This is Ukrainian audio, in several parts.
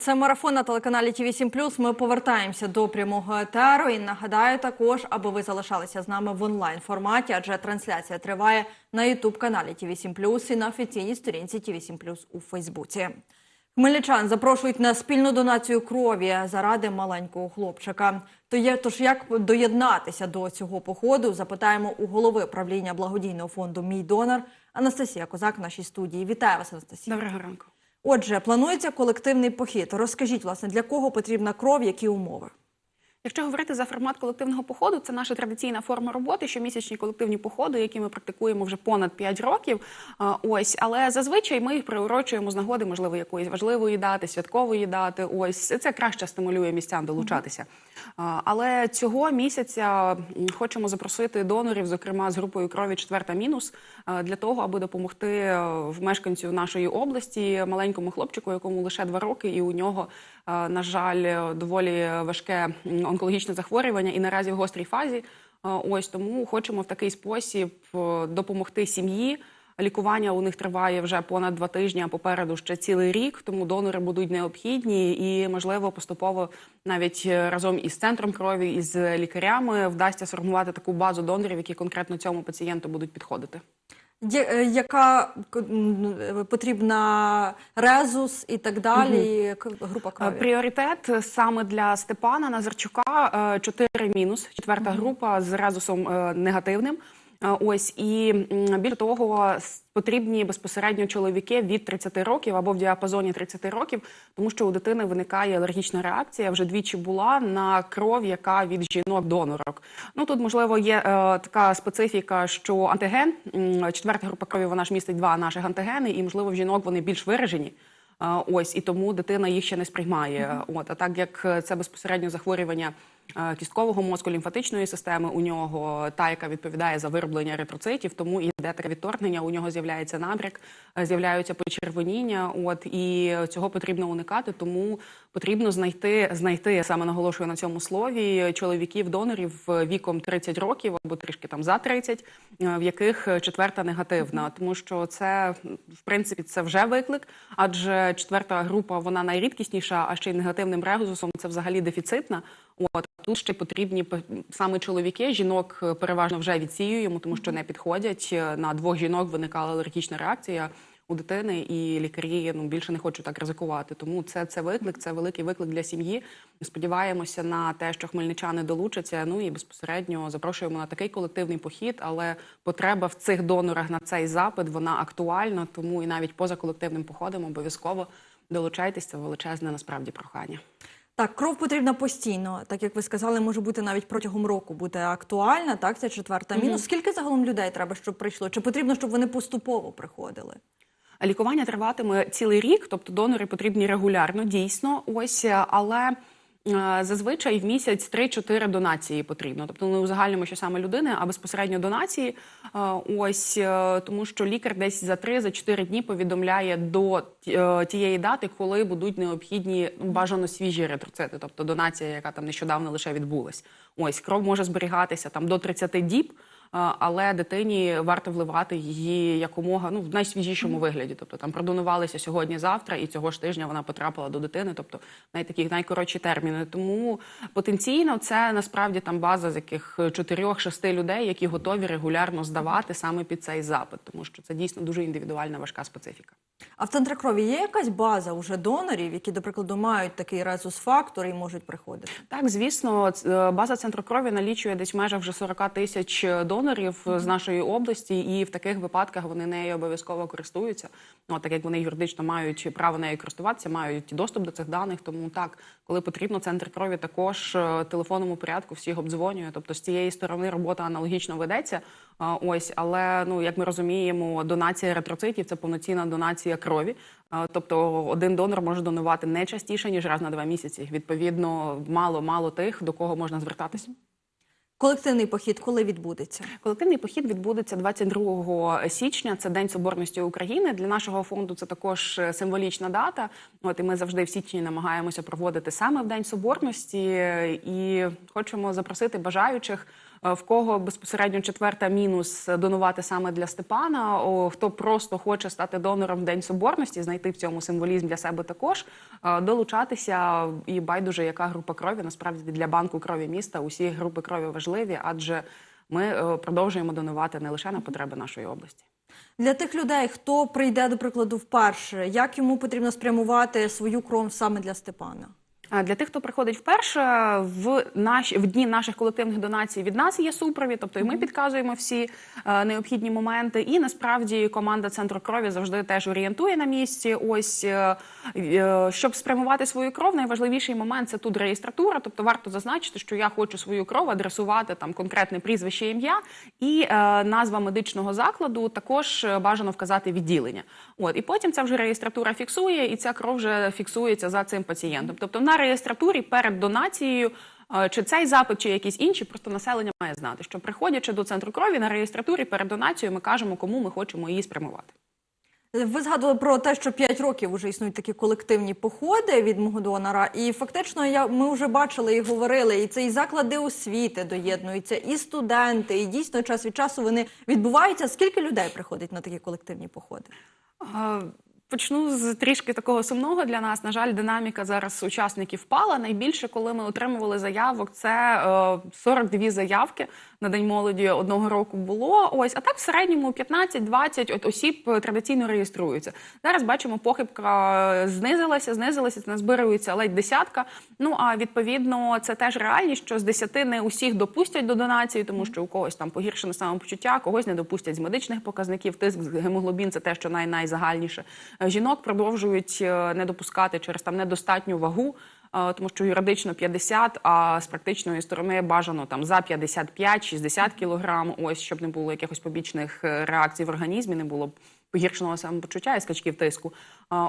Це марафон на телеканалі ТВ 7 Ми повертаємося до прямого етеру. І нагадаю також, аби ви залишалися з нами в онлайн форматі, адже трансляція триває на Ютуб каналі ТВ 7 і на офіційній сторінці ТВ 7 у Фейсбуці. Хмельничан запрошують на спільну донацію крові заради маленького хлопчика. То є тож як доєднатися до цього походу? Запитаємо у голови правління благодійного фонду Мій донор Анастасія Козак в нашій студії. Вітаю вас, Анастасія. Доброго ранку. Отже, планується колективний похід. Розкажіть, власне, для кого потрібна кров, які умови? Якщо говорити за формат колективного походу, це наша традиційна форма роботи, щомісячні колективні походи, які ми практикуємо вже понад 5 років. Ось, але зазвичай ми їх приурочуємо з нагоди, можливо, якоїсь важливої дати, святкової дати. Ось це краще стимулює містян долучатися. Але цього місяця хочемо запросити донорів, зокрема з групою крові четверта мінус, для того, аби допомогти е, в мешканцю нашої області маленькому хлопчику, якому лише два роки, і у нього, е, на жаль, доволі важке онкологічне захворювання, і наразі в гострій фазі. Е, Ось тому хочемо в такий спосіб е, допомогти сім'ї. Лікування у них триває вже понад два тижні, а попереду ще цілий рік. Тому донори будуть необхідні, і можливо поступово навіть е, разом із центром крові із лікарями вдасться сформувати таку базу донорів, які конкретно цьому пацієнту будуть підходити. Е, Яка е, потрібна резус і так далі? к- Група Е, крові? Пріоритет саме для Степана Назарчука е, 4 мінус, четверта група з резусом е, негативним. Е, Ось і більше того, потрібні безпосередньо чоловіки від 30 років або в діапазоні 30 років, тому що у дитини виникає алергічна реакція. Вже двічі була на кров, яка від жінок донорок. Ну тут можливо є е, така специфіка, що антиген четверта група крові вона ж містить два наших антигени, і можливо в жінок вони більш виражені. А, Ось і тому дитина їх ще не сприймає. От а так як е, це безпосередньо захворювання е, кісткового мозку, лімфатичної системи у нього, та яка відповідає за вироблення еритроцитів, тому і йде таке відторгнення. У нього з'являється набряк, е, з'являються почервоніння. От і цього потрібно уникати. Тому потрібно знайти знайти саме наголошую на цьому слові чоловіків донорів віком 30 років або трішки там за 30, е, в яких четверта негативна, тому що це в принципі це вже виклик, адже четверта група вона найрідкісніша, а ще й негативним регусом це взагалі дефіцитна. От тут ще потрібні саме чоловіки. Жінок е, переважно вже відсіюємо, тому що не підходять. Е, На двох жінок виникала алергічна реакція у дитини, і лікарі ну більше не хочуть так ризикувати. Тому це, це виклик, це великий виклик для сім'ї. Сподіваємося на те, що хмельничани долучаться. Ну і безпосередньо запрошуємо на такий колективний похід. Але потреба в цих донорах на цей запит вона актуальна. Тому і навіть поза колективним походом обов'язково долучайтесь. Це величезне насправді прохання. Так, кров потрібна постійно, так як ви сказали, може бути навіть протягом року бути актуальна. Так, це четверта мінус. Скільки загалом людей треба, щоб прийшло? Чи потрібно, щоб вони поступово приходили? Лікування триватиме цілий рік, тобто донори потрібні регулярно, дійсно. Ось, е, але зазвичай в місяць 3-4 донації потрібно. Тобто не узагальнимо, що саме людини, а безпосередньо донації. Е, Ось е, тому, що лікар десь за 3-4 дні повідомляє до е, тієї дати, коли будуть необхідні ну, бажано свіжі ретроцити, тобто донація, яка там нещодавно лише відбулась. Ось кров може зберігатися там до 30 діб. Але дитині варто вливати її якомога ну в найсвіжішому вигляді. Тобто там продонувалися сьогодні-завтра, і цього ж тижня вона потрапила до дитини. Тобто най такі найкоротші терміни. Тому потенційно це насправді там база з яких 4-6 людей, які готові регулярно здавати саме під цей запит, тому що це дійсно дуже індивідуальна важка специфіка. А в центрі крові є якась база уже донорів, які, до прикладу, мають такий резус-фактор і можуть приходити? Так, звісно, е, база центру крові налічує десь в межах вже 40 тисяч донорів з нашої області, і в таких випадках вони нею обов'язково користуються. Ну, так як вони юридично мають право нею користуватися, мають доступ до цих даних. Тому так, коли потрібно, центр крові також е, телефонному порядку всіх обдзвонює. Тобто з цієї сторони робота аналогічно ведеться. Ось, але ну як ми розуміємо, донація еритроцитів – це повноцінна донація крові. Тобто один донор може донувати не частіше ніж раз на два місяці. Відповідно, мало мало тих, до кого можна звертатися. Колективний похід коли відбудеться? Колективний похід відбудеться 22 січня. Це День Соборності України. Для нашого фонду це також е, символічна дата. От і ми завжди в січні намагаємося проводити саме в День Соборності. І хочемо запросити бажаючих В кого безпосередньо четверта мінус е, донувати саме для Степана, хто просто хоче стати донором в День Соборності, знайти в цьому символізм для себе також, е, долучатися і байдуже, яка група крові насправді для банку крові міста усі групи крові важливі, адже ми е, продовжуємо донувати не лише на потреби нашої області. Для тих людей, хто прийде, до прикладу, вперше, як йому потрібно спрямувати свою кров саме для Степана? Для тих, хто приходить вперше, в наші в дні наших колективних донацій від нас є супровід, тобто і ми підказуємо всі е, необхідні моменти. І насправді команда центру крові завжди теж орієнтує на місці. Ось е, е, щоб спрямувати свою кров, найважливіший момент це тут реєстратура. Тобто варто зазначити, що я хочу свою кров адресувати там конкретне прізвище, ім'я і назва медичного закладу. Також бажано вказати відділення. От і потім ця вже реєстратура фіксує, і ця кров вже фіксується за цим пацієнтом. Тобто на реєстратурі перед донацією. е, Чи цей запит, чи якісь інші, просто населення має знати, що приходячи до центру крові на реєстратурі перед донацією, ми кажемо, кому ми хочемо її спрямувати. Ви згадували про те, що 5 років вже існують такі колективні походи від мого донора, і фактично я ми вже бачили і говорили, і це і заклади освіти доєднуються, і студенти, і дійсно час від часу вони відбуваються. Скільки людей приходить на такі колективні походи? Е, Почну з трішки такого сумного для нас. На жаль, динаміка зараз учасників впала. Найбільше, коли ми отримували заявок, це е, 42 заявки на день молоді одного року було. Ось, а так в середньому 15-20 от осіб е, традиційно реєструються. Зараз бачимо, похибка е, знизилася, знизилася, назбирується ледь десятка. Ну а відповідно, це теж реальність, що з 10 не усіх допустять до донації, тому що у когось там погіршене самопочуття, когось не допустять з медичних показників. Тиск гемоглобін це те, що най найзагальніше. Е, Жінок продовжують не допускати через там недостатню вагу. Тому що юридично 50, а з практичної сторони бажано там за 55-60 кілограм. Ось щоб не було якихось побічних е, реакцій в організмі, не було погіршеного самопочуття і скачків тиску.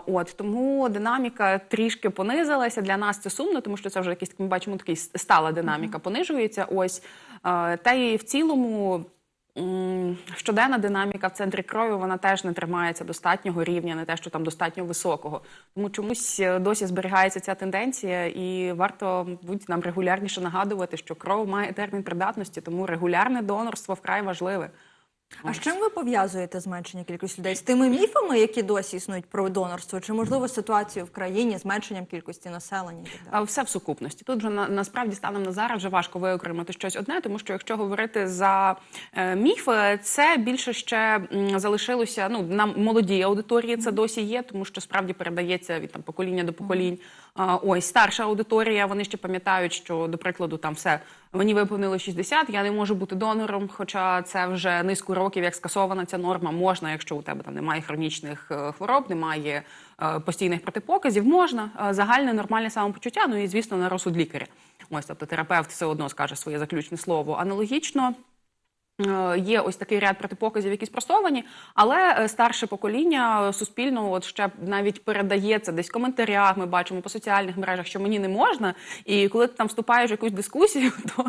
От тому динаміка трішки понизилася. Для нас це сумно, тому що це вже якийсь ми бачимо такий стала динаміка, понижується. Ось Е, та і в цілому. Щоденна динаміка в центрі крові вона теж не тримається достатнього рівня, не те, що там достатньо високого. Тому чомусь е, досі зберігається ця тенденція, і варто будь нам регулярніше нагадувати, що кров має термін придатності, тому регулярне донорство вкрай важливе. А з чим ви пов'язуєте зменшення кількості людей? З тими міфами, які досі існують про донорство, чи можливо ситуацію в країні зменшенням кількості населення? А Все в сукупності. Тут вже на насправді станом на зараз вже важко виокремити щось одне, тому що якщо говорити за е, міфи, це більше ще м, залишилося. Ну на молодій аудиторії це досі є, тому що справді передається від там покоління до поколінь. Ось старша аудиторія. Вони ще пам'ятають, що до прикладу там все мені виповнило 60, Я не можу бути донором, хоча це вже низку років, як скасована ця норма. Можна, якщо у тебе там немає хронічних е, хвороб, немає е, постійних протипоказів, можна Е, загальне нормальне самопочуття. Ну і звісно, на розсуд лікаря. Ось тобто терапевт все одно скаже своє заключне слово. Аналогічно. Е, Є ось такий ряд протипоказів, які спростовані, але е, старше покоління суспільно, от ще навіть передається десь в коментарях. Ми бачимо по соціальних мережах, що мені не можна. І коли ти там вступаєш в якусь дискусію, то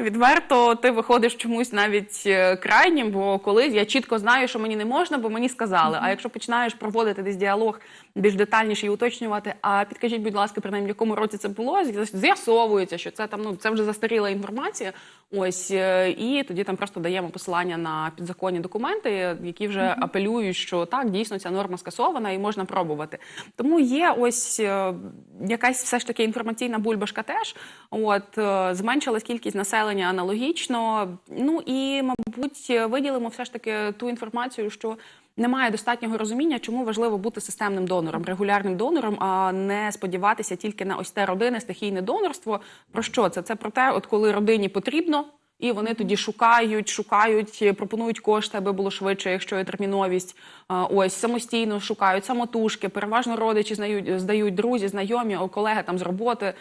відверто ти виходиш чомусь навіть е, крайнім. Бо коли я чітко знаю, що мені не можна, бо мені сказали. А якщо починаєш проводити десь діалог більш детальніше і уточнювати, а підкажіть, будь ласка, принаймні, в якому році це було, з'ясовується, що це там ну це вже застаріла інформація. Ось і тоді там просто даємо посилання на підзаконні документи, які вже апелюють, що так дійсно ця норма скасована і можна пробувати. Тому є ось е, якась все ж таки інформаційна бульбашка. Теж от е, зменшилась кількість населення аналогічно. Ну і мабуть виділимо все ж таки ту інформацію, що. Немає достатнього розуміння, чому важливо бути системним донором, регулярним донором, а не сподіватися тільки на ось те родинне стихійне донорство. Про що це? Це про те, от коли родині потрібно, і вони тоді шукають, шукають, пропонують кошти, аби було швидше, якщо є терміновість. Ось самостійно шукають самотужки, переважно родичі знають, здають друзі, знайомі, колеги там з роботи.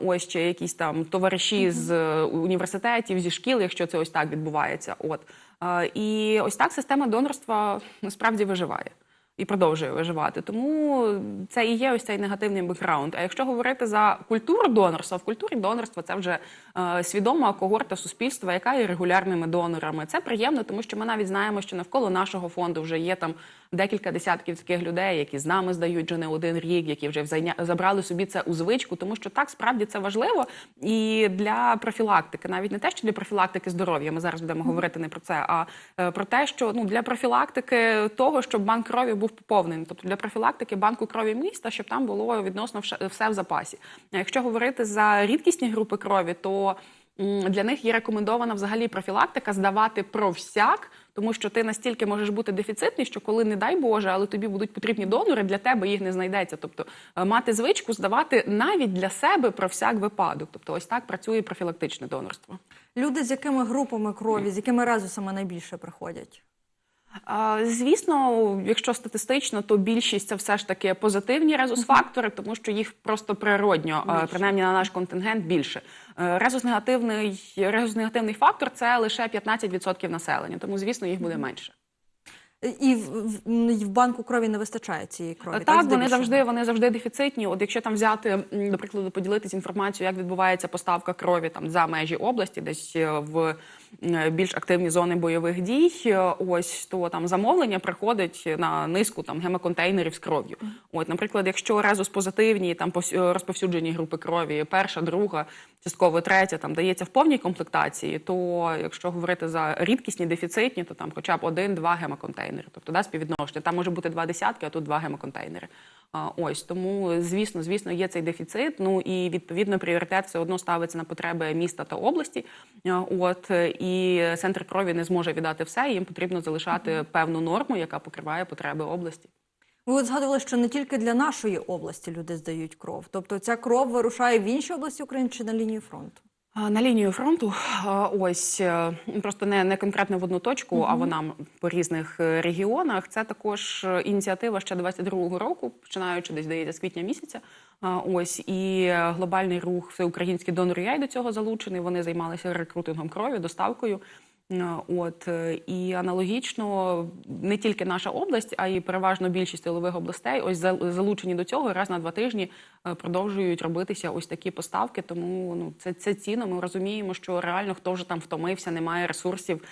Ось ще якісь там товариші з е, університетів, зі шкіл, якщо це ось так відбувається. От і ось так система донорства насправді виживає. І продовжує виживати. Тому це і є ось цей негативний бекграунд. А якщо говорити за культуру донорства, в культурі донорства це вже е, свідома когорта суспільства, яка є регулярними донорами. Це приємно, тому що ми навіть знаємо, що навколо нашого фонду вже є там декілька десятків таких людей, які з нами здають вже не один рік, які вже взайня... забрали собі це у звичку, тому що так справді це важливо і для профілактики, навіть не те, що для профілактики здоров'я. Ми зараз будемо говорити не про це, а е, про те, що ну для профілактики того, щоб банк крові був поповнений, тобто для профілактики банку крові міста, щоб там було відносно все в запасі. Якщо говорити за рідкісні групи крові, то для них є рекомендована взагалі профілактика здавати про всяк, тому що ти настільки можеш бути дефіцитний, що коли не дай Боже, але тобі будуть потрібні донори, для тебе їх не знайдеться. Тобто е, мати звичку здавати навіть для себе про всяк випадок. Тобто, ось так працює профілактичне донорство. Люди з якими групами крові, з якими резусами найбільше приходять? Звісно, якщо статистично, то більшість це все ж таки позитивні резус-фактори, тому що їх просто природньо, а, принаймні на наш контингент, більше. Е, Резус-негативний, резус-негативний фактор це лише 15% населення, тому звісно їх буде менше. І в, в, банку крові не вистачає цієї крові. Так, вони завжди вони завжди дефіцитні. От якщо там взяти, до прикладу, поділитися інформацією, як відбувається поставка крові там за межі області, десь е, в е, більш активні зони бойових дій, е, ось то там замовлення приходить на низку там гемоконтейнерів з кров'ю. От, наприклад, якщо резус позитивні, там е, розповсюджені групи крові, перша, друга, частково третя, там дається в повній комплектації, то якщо говорити за рідкісні дефіцитні, то там хоча б один-два гемоконтейнери. Тобто да, співвідношення. Там може бути два десятки, а тут два гемоконтейнери. Ось тому, звісно, звісно, є цей дефіцит. Ну і відповідно пріоритет все одно ставиться на потреби міста та області. От е, і центр крові не зможе віддати все. Їм потрібно залишати певну норму, яка покриває потреби області. Ви от згадували, що не тільки для нашої області люди здають кров. Тобто ця кров вирушає в інші області України чи на лінію фронту? На лінію фронту, ось е, просто не, не конкретно в одну точку, а вона по різних е, регіонах. Це також е, ініціатива ще 22-го року, починаючи десь здається з квітня місяця. Ось і глобальний рух всеукраїнський донор. я й до цього залучений. Вони займалися рекрутингом крові, доставкою. Е, От е, і аналогічно не тільки наша область, а й переважно більшість тилових областей, ось за- залучені до цього раз на два тижні е, продовжують робитися ось такі поставки. Тому ну це, це цінно. Ми розуміємо, що реально хто вже там втомився, немає ресурсів,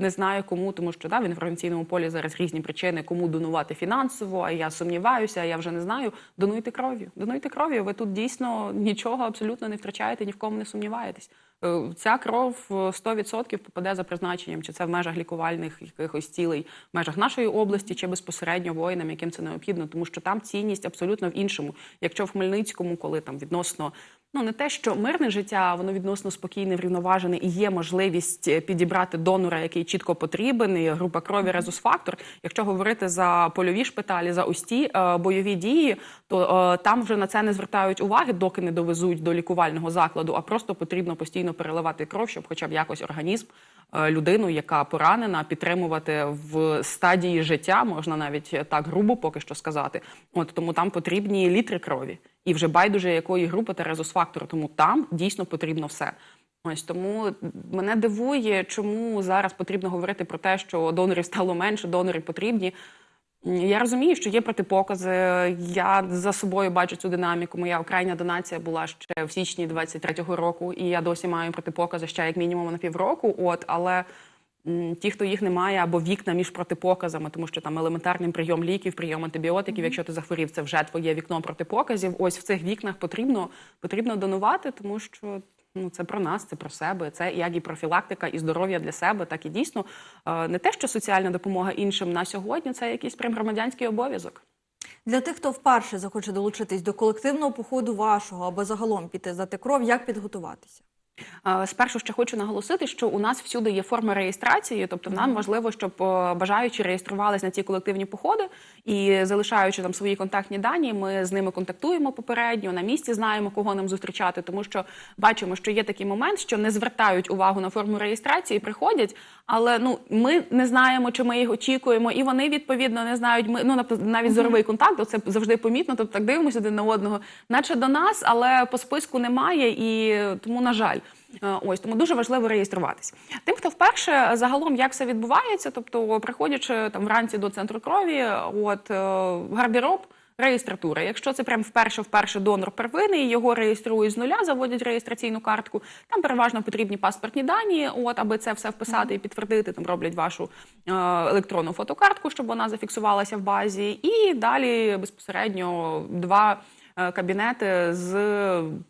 не знає кому, тому що да, в інформаційному полі зараз різні причини, кому донувати фінансово. А я сумніваюся, а я вже не знаю. Донуйте кров'ю. Донуйте кров'ю. Ви тут дійсно нічого абсолютно не втрачаєте, ні в кому не сумніваєтесь. Е, Ця кров е, 100% попаде за призначенням, чи це в межах лікувальних якихось цілей, в межах нашої області, чи безпосередньо воїнам, яким це необхідно, тому що там цінність абсолютно в іншому. Якщо в Хмельницькому, коли там відносно ну не те, що мирне життя, воно відносно спокійне, врівноважене, і є можливість е, підібрати донора, який чітко потрібен, і група крові резус-фактор. Якщо говорити за польові шпиталі, за ось ті е, бойові дії, то е, там вже на це не звертають уваги, доки не довезуть до лікувального закладу, а просто потрібно постійно переливати кров, щоб хоча б якось організм людину, яка поранена, підтримувати в стадії життя, можна навіть так грубо поки що сказати. От тому там потрібні літри крові, і вже байдуже якої групи та резус-фактору, тому там дійсно потрібно все. Ось тому мене дивує, чому зараз потрібно говорити про те, що донорів стало менше, донори потрібні. Я розумію, що є протипокази. Я за собою бачу цю динаміку. Моя крайня донація була ще в січні 23-го року, і я досі маю протипокази ще як мінімум на півроку. От але ті, хто їх не має, або вікна між протипоказами, тому що там елементарний прийом ліків, прийом антибіотиків. Якщо ти захворів, це вже твоє вікно протипоказів. Ось в цих вікнах потрібно потрібно донувати, тому що. Ну, це про нас, це про себе. Це як і профілактика, і здоров'я для себе, так і дійсно е, не те, що соціальна допомога іншим на сьогодні, це якийсь прям громадянський обов'язок. Для тих, хто вперше захоче долучитись до колективного походу вашого або загалом піти здати кров, як підготуватися? Спершу ще хочу наголосити, що у нас всюди є форма реєстрації, тобто нам важливо, щоб бажаючі реєструвались на ці колективні походи і залишаючи там свої контактні дані, ми з ними контактуємо попередньо на місці, знаємо, кого нам зустрічати, тому що бачимо, що є такий момент, що не звертають увагу на форму реєстрації, приходять, але ну ми не знаємо, чи ми їх очікуємо, і вони відповідно не знають. Ми ну навіть зоровий контакт, це завжди помітно. Тобто так дивимося один на одного, наче до нас, але по списку немає, і тому на жаль. Е, Ось тому дуже важливо реєструватись. Тим, хто вперше загалом як все відбувається, тобто приходячи там вранці до центру крові, от е, гардероб. Реєстратура. Якщо це прям вперше вперше донор первинний, його реєструють з нуля, заводять реєстраційну картку. Там переважно потрібні паспортні дані, от аби це все вписати і підтвердити. Там роблять вашу е, електронну фотокартку, щоб вона зафіксувалася в базі. І далі безпосередньо два е, кабінети з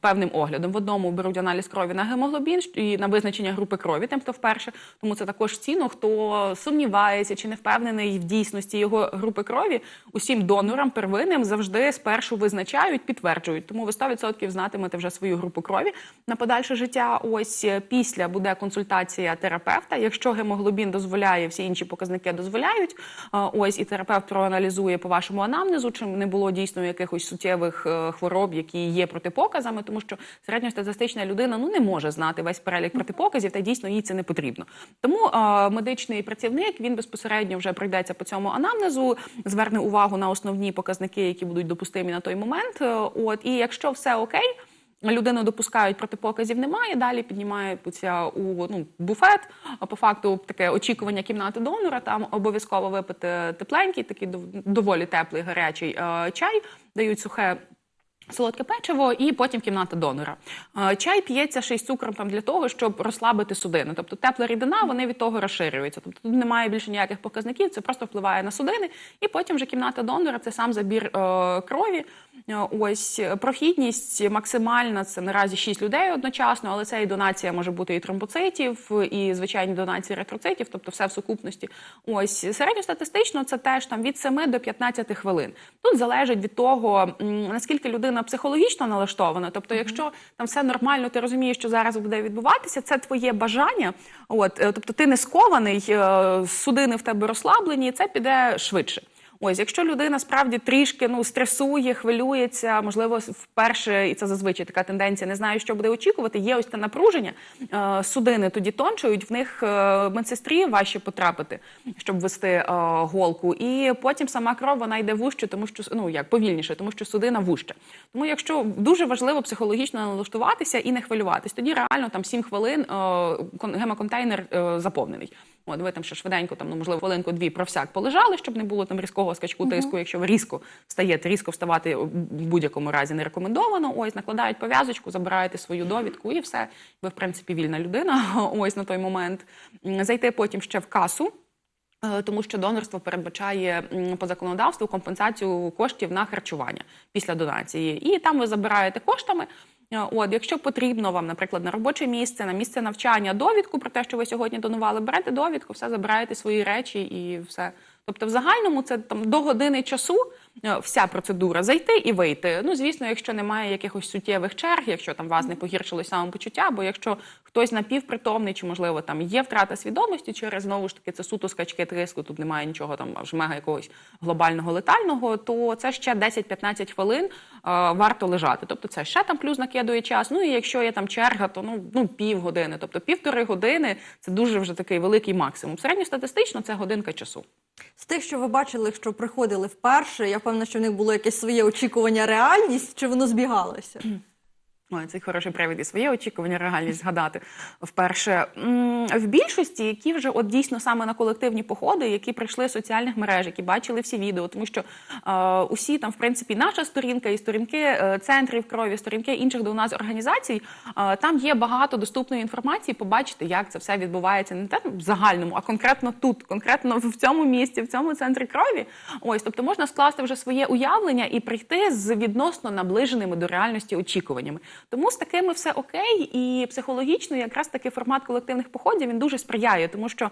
певним оглядом. В одному беруть аналіз крові на гемоглобін і на визначення групи крові, тим, хто вперше. Тому це також цінно, хто сумнівається чи не впевнений в дійсності його групи крові. Усім донорам первинним завжди спершу визначають, підтверджують. Тому ви 100% знатимете вже свою групу крові на подальше життя. Ось е, після буде консультація терапевта. Якщо гемоглобін дозволяє, всі інші показники дозволяють. е, Ось і терапевт проаналізує по вашому анамнезу, чи не було дійсно якихось суттєвих е, хвороб, які є протипоказами, тому що середньостатистична людина ну не може знати весь перелік протипоказів, та дійсно їй це не потрібно. Тому е, медичний працівник він безпосередньо вже пройдеться по цьому анамнезу, зверне увагу на основні показники, які будуть допустимі на той момент. От і якщо все окей. Людину допускають, протипоказів немає. Далі піднімаються у ну, буфет. А по факту таке очікування кімнати донора. Там обов'язково випити тепленький, такий дов- доволі теплий гарячий чай, дають сухе. Солодке печиво і потім кімната донора. Е, Чай п'ється ще й цукром там для того, щоб розслабити судини. Тобто тепла рідина, вони від того розширюються. Тобто тут немає більше ніяких показників, це просто впливає на судини. І потім вже кімната донора це сам забір е, крові. Е, Ось прохідність максимальна це наразі 6 людей одночасно, але це і донація може бути і тромбоцитів, і звичайні донації еритроцитів, тобто все в сукупності. Ось середньостатистично це теж там від 7 до 15 хвилин. Тут залежить від того, наскільки людина психологічно налаштована. Тобто, якщо там все нормально, ти розумієш, що зараз буде відбуватися, це твоє бажання. От, е, тобто ти не скований, е, судини в тебе розслаблені, і це піде швидше. Ось, якщо людина справді трішки ну стресує, хвилюється, можливо, вперше, і це зазвичай така тенденція, не знає, що буде очікувати. Є ось те напруження. Е, судини тоді тончують, в них е, медсестрі важче потрапити, щоб вести е, голку. І потім сама кров вона йде вужче, тому що ну як повільніше, тому що судина вужче. Тому, якщо дуже важливо психологічно налаштуватися і не хвилюватись, тоді реально там 7 хвилин гемоконтейнер заповнений. От ви там ще швиденько, там ну можливо хвилинку дві про всяк полежали, щоб не було там різкого скачку тиску. Якщо ви різко встаєте, різко вставати в будь-якому разі не рекомендовано. Ось накладають пов'язочку, забираєте свою довідку, і все. Ви в принципі вільна людина. Ось на той момент зайти потім ще в касу. Е, Тому що донорство передбачає по законодавству компенсацію коштів на харчування після донації, і там ви забираєте коштами. Е, От, якщо потрібно вам, наприклад, на робоче місце, на місце навчання, довідку про те, що ви сьогодні донували, берете довідку, все забираєте свої речі і все. Тобто, в загальному це там до години часу вся процедура зайти і вийти. Ну, звісно, якщо немає якихось суттєвих черг, якщо там вас не погіршилось самопочуття, бо якщо хтось напівпритомний, чи можливо там є втрата свідомості, через знову ж таки це суто скачки тиску, тут немає нічого там аж мега якогось глобального летального, то це ще 10-15 хвилин е, варто лежати. Тобто це ще там плюс накидує час. Ну і якщо є там черга, то ну, ну півгодини, тобто півтори години це дуже вже такий великий максимум. Середньостатистично це годинка часу. З тих, що ви бачили, що приходили вперше, я впевнена, що в них було якесь своє очікування, реальність, чи воно збігалося? Ой, це хороший привід і своє очікування, реальність згадати вперше. В більшості, які вже от дійсно саме на колективні походи, які прийшли з соціальних мереж, які бачили всі відео, тому що е, усі там, в принципі, наша сторінка і сторінки е, центрів крові, сторінки інших до нас організацій, е, там є багато доступної інформації, побачити, як це все відбувається не те в загальному, а конкретно тут, конкретно в цьому місці, в цьому центрі крові. Ось, тобто можна скласти вже своє уявлення і прийти з відносно наближеними до реальності очікуваннями. Тому з такими все окей, і психологічно якраз такий формат колективних походів він дуже сприяє, тому що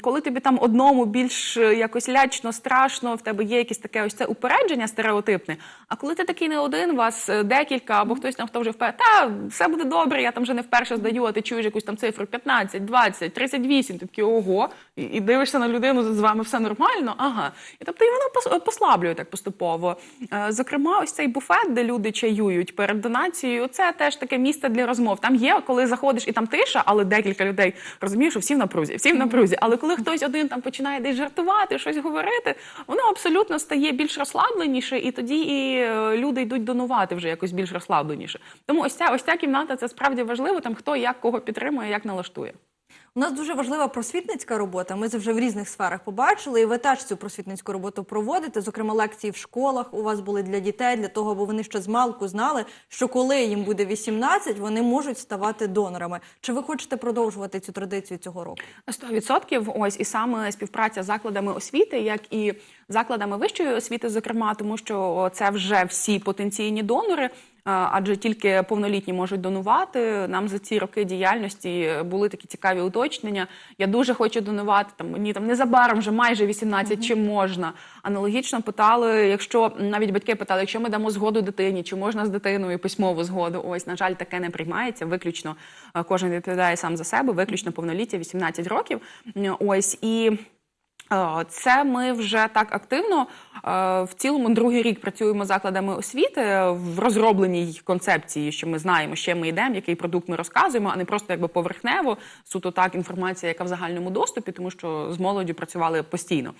коли тобі там одному більш е, якось лячно, страшно, в тебе є якесь таке ось це упередження стереотипне. А коли ти такий не один, вас е, декілька, або хтось там хто вже вперше, та все буде добре, я там вже не вперше здаю, а ти чуєш якусь там цифру 15, 20, 38, ти такий ого, і, і дивишся на людину, з вами все нормально. Ага. І тобто і воно пос- послаблює так поступово. Е, Зокрема, ось цей буфет, де люди чаюють перед донацією, оце теж таке місце для розмов. Там є, коли заходиш і там тиша, але декілька людей розумієш, що всі в напрузі, всі в напрузі. Але коли хтось один там починає десь жартувати, щось говорити, воно абсолютно стає більш розслабленіше, і тоді і е, люди йдуть донувати вже якось більш розслабленіше. Тому ось ця ось ця кімната це справді важливо. Там хто як кого підтримує, як налаштує. У нас дуже важлива просвітницька робота. Ми це вже в різних сферах побачили, і ви теж цю просвітницьку роботу проводите. Зокрема, лекції в школах у вас були для дітей, для того, аби вони ще з малку знали, що коли їм буде 18, вони можуть ставати донорами. Чи ви хочете продовжувати цю традицію цього року? На 100%. Ось і саме співпраця з закладами освіти, як і закладами вищої освіти, зокрема, тому що це вже всі потенційні донори. Адже тільки повнолітні можуть донувати. Нам за ці роки діяльності були такі цікаві уточнення. Я дуже хочу донувати. Там мені там незабаром вже майже 18, чи можна. Аналогічно питали, якщо навіть батьки питали, якщо ми дамо згоду дитині, чи можна з дитиною письмову згоду? Ось на жаль, таке не приймається. Виключно е, кожен відповідає сам за себе, виключно повноліття 18 років. Ось і. Е, Це ми вже так активно в цілому другий рік працюємо закладами освіти в розробленій концепції, що ми знаємо, ще ми йдемо, який продукт ми розказуємо, а не просто якби поверхнево, суто так інформація, яка в загальному доступі, тому що з молоддю працювали постійно.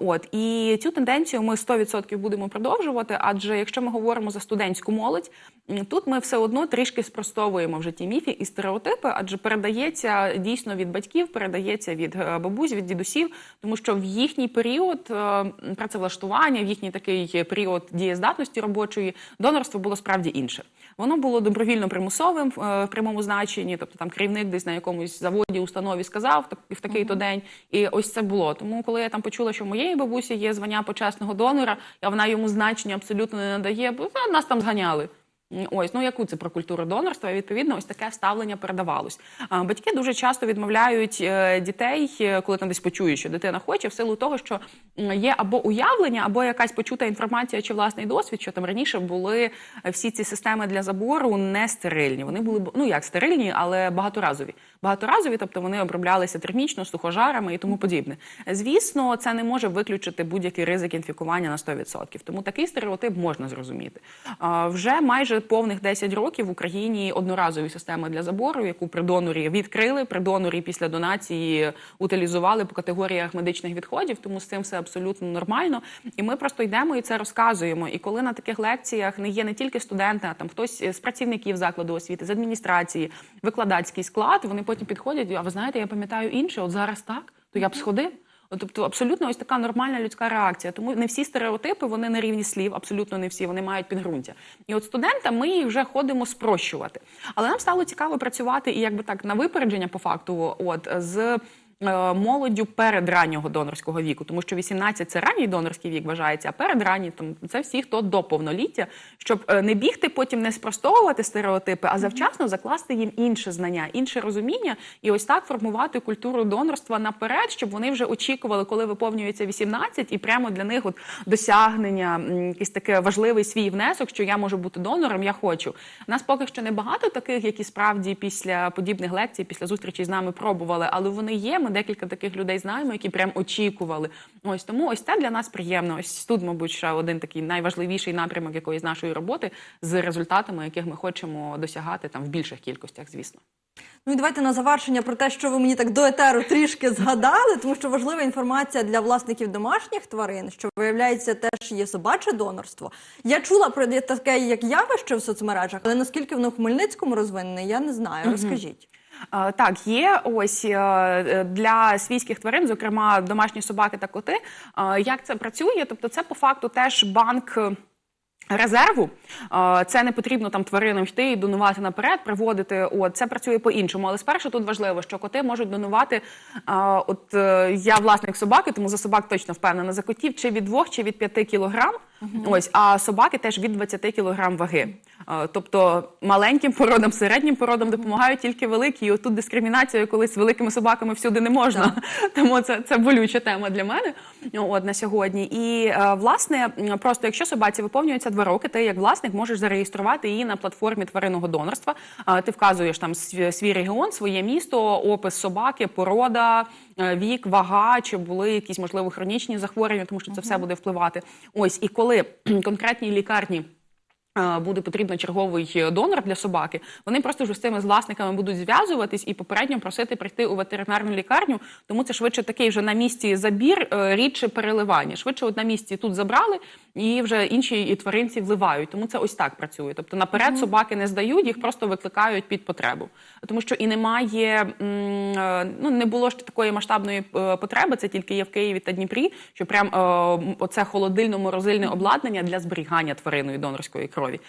От і цю тенденцію ми 100% будемо продовжувати. Адже якщо ми говоримо за студентську молодь, тут ми все одно трішки спростовуємо вже ті міфи і стереотипи, адже передається дійсно від батьків, передається від е, бабусь, від дідусів, тому що в їхній період е, працевлаштування, в їхній такий період дієздатності робочої донорство було справді інше. Воно було добровільно примусовим е, в прямому значенні, тобто там керівник десь на якомусь заводі, установі сказав в такий то день, і ось це було. Тому, коли я там почула, що в моєї бабусі є звання почесного донора, а вона йому значення абсолютно не надає, бо нас там зганяли. Ось, ну яку це про культуру донорства? І, Відповідно, ось таке ставлення передавалось. Батьки дуже часто відмовляють е, дітей, е, коли там десь почують, що дитина хоче, в силу того, що є або уявлення, або якась почута інформація чи власний досвід, що там раніше були е, всі ці системи для забору не стерильні. Вони були ну як стерильні, але багаторазові. Багаторазові, тобто вони оброблялися термічно, сухожарами і тому подібне. Звісно, це не може виключити будь-який ризик інфікування на 100%. Тому такий стереотип можна зрозуміти. Вже майже повних 10 років в Україні одноразові системи для забору, яку при донорі відкрили, при донорі після донації утилізували по категоріях медичних відходів, тому з цим все абсолютно нормально. І ми просто йдемо і це розказуємо. І коли на таких лекціях не є не тільки студенти, а там хтось з працівників закладу освіти, з адміністрації, викладацький склад, вони потім підходять. А ви знаєте, я пам'ятаю інше, от зараз так, то я б сходив. От, Тобто абсолютно ось така нормальна людська реакція. Тому не всі стереотипи вони на рівні слів, абсолютно не всі, вони мають підґрунтя. І от студентам ми їх вже ходимо спрощувати. Але нам стало цікаво працювати і якби так на випередження по факту, от з. Е, Молоддю передраннього донорського віку, тому що 18 – це ранній донорський вік вважається, а передранній там це всі, хто до повноліття, щоб е, не бігти, потім не спростовувати стереотипи, а завчасно закласти їм інше знання, інше розуміння, і ось так формувати культуру донорства наперед, щоб вони вже очікували, коли виповнюється 18, і прямо для них от досягнення, якийсь таке важливий свій внесок, що я можу бути донором, я хочу. Нас поки що не багато таких, які справді після подібних лекцій, після зустрічі з нами пробували, але вони є. Ми декілька таких людей знаємо, які прям очікували. Ось тому ось це для нас приємно. Ось тут, мабуть, ще один такий найважливіший напрямок якоїсь нашої роботи з результатами, яких ми хочемо досягати там в більших кількостях, звісно. Ну і давайте на завершення про те, що ви мені так до етеру трішки згадали, тому що важлива інформація для власників домашніх тварин, що виявляється, теж є собаче донорство. Я чула про таке як явище в соцмережах, але наскільки воно в Хмельницькому розвинене, я не знаю. Розкажіть. Е, Так, є ось е, е, для свійських тварин, зокрема домашні собаки та коти. Як це працює? Тобто, це по факту теж банк. Резерву це не потрібно там тваринам йти і донувати наперед, приводити. От це працює по-іншому. Але спершу тут важливо, що коти можуть донувати. От е, я власник собаки, тому за собак точно впевнена за котів чи від 2, чи від 5 кілограм. Ось, а собаки теж від 20 кілограм ваги. Тобто маленьким породам, середнім породам допомагають тільки великі. І отут дискримінація колись з великими собаками всюди не можна. Тому це, це болюча тема для мене от, на сьогодні. І е, власне, просто якщо собаці виповнюється два роки, ти як власник можеш зареєструвати її на платформі тваринного донорства. Е, Ти вказуєш там свій регіон, своє місто, опис собаки, порода, е, вік, вага, чи були якісь можливо хронічні захворювання, тому що це все буде впливати. Ось і коли конкретні лікарні. Е, Буде потрібно черговий донор для собаки. Вони просто вже з цими з власниками будуть зв'язуватись і попередньо просити прийти у ветеринарну лікарню. Тому це швидше такий вже на місці забір, е, рідше переливання. Швидше от на місці тут забрали, і вже інші і тваринці вливають. Тому це ось так працює. Тобто наперед собаки не здають, їх просто викликають під потребу. Тому що і немає е, ну не було ж такої масштабної е, потреби. Це тільки є в Києві та Дніпрі, що прям е, оце холодильно-морозильне обладнання для зберігання тваринної донорської крові.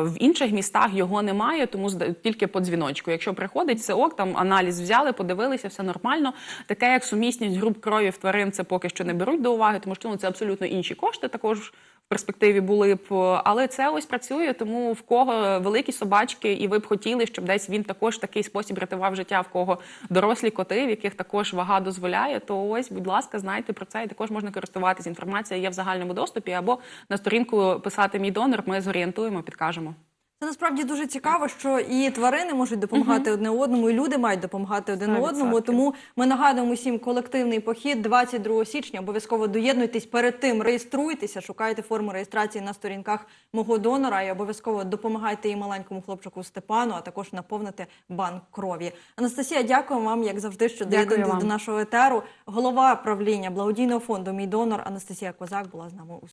В інших містах його немає, тому тільки по дзвіночку. Якщо приходить, все ок, там аналіз взяли, подивилися, все нормально. Таке як сумісність груп крові в тварин, це поки що не беруть до уваги, тому що ну, це абсолютно інші кошти також. В перспективі були б, але це ось працює. Тому в кого великі собачки, і ви б хотіли, щоб десь він також в такий спосіб рятував життя, в кого дорослі коти, в яких також вага дозволяє. То ось, будь ласка, знайте про це і також можна користуватись. Інформація є в загальному доступі або на сторінку писати мій донор. Ми зорієнтуємо, підкажемо. Це насправді дуже цікаво, що і тварини можуть допомагати одне одному, і люди мають допомагати один 100%. одному. Тому ми нагадуємо всім колективний похід 22 січня. Обов'язково доєднуйтесь перед тим, реєструйтеся, шукайте форму реєстрації на сторінках мого донора і обов'язково допомагайте і маленькому хлопчику Степану, а також наповнити банк крові. Анастасія, дякую вам, як завжди, що доєднуєтесь до нашого етеру. Голова правління благодійного фонду Мій донор Анастасія Козак була з нами у